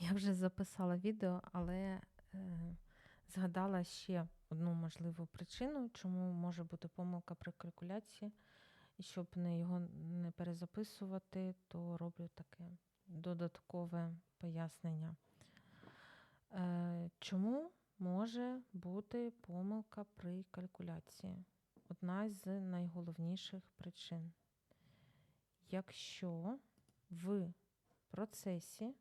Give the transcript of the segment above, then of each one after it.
Я вже записала відео, але е, згадала ще одну можливу причину, чому може бути помилка при калькуляції. І щоб не його не перезаписувати, то роблю таке додаткове пояснення. Е, чому може бути помилка при калькуляції? Одна з найголовніших причин. Якщо в процесі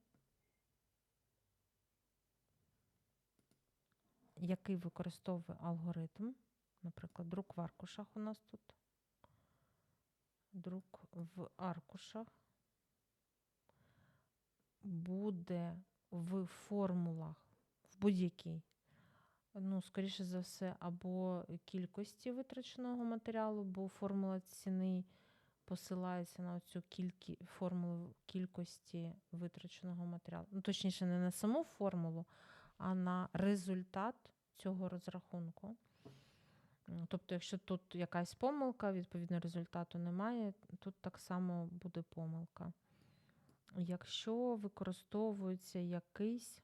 який використовує алгоритм, наприклад, друк в аркушах у нас тут. Друк в аркушах буде в формулах, в будь-якій, ну, скоріше за все, або кількості витраченого матеріалу, бо формула ціни посилається на цю кількі, формулу кількості витраченого матеріалу. Ну, точніше, не на саму формулу, а на результат цього розрахунку. Тобто, якщо тут якась помилка, відповідно, результату немає, тут так само буде помилка. Якщо використовується якийсь,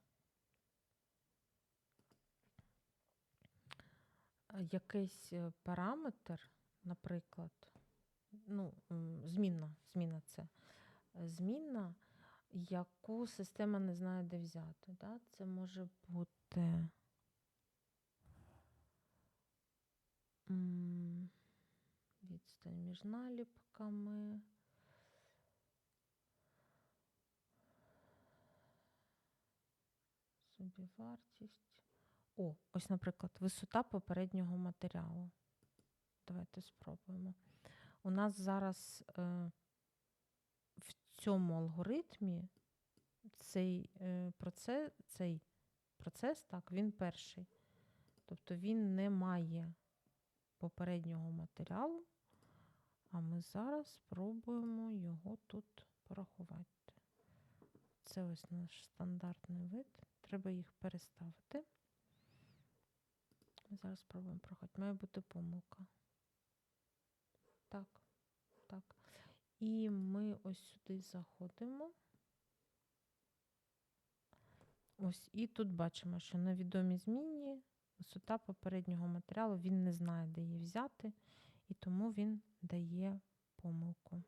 якийсь е, параметр, наприклад, ну, змінна, зміна це е, змінна, яку система не знає, де взяти. Да? Це може бути. Відстань між наліпками. Собівартість. О, ось, наприклад, висота попереднього матеріалу. Давайте спробуємо. У нас зараз е, в цьому алгоритмі цей, е, процес, цей процес, так, він перший. Тобто він не має попереднього матеріалу, а ми зараз спробуємо його тут порахувати. Це ось наш стандартний вид. Треба їх переставити. Зараз спробуємо порахувати. Має бути помилка. Так, так. І ми ось сюди заходимо. Ось, і тут бачимо, що на відомій змінні висота попереднього матеріалу він не знає, де її взяти, і тому він дає помилку.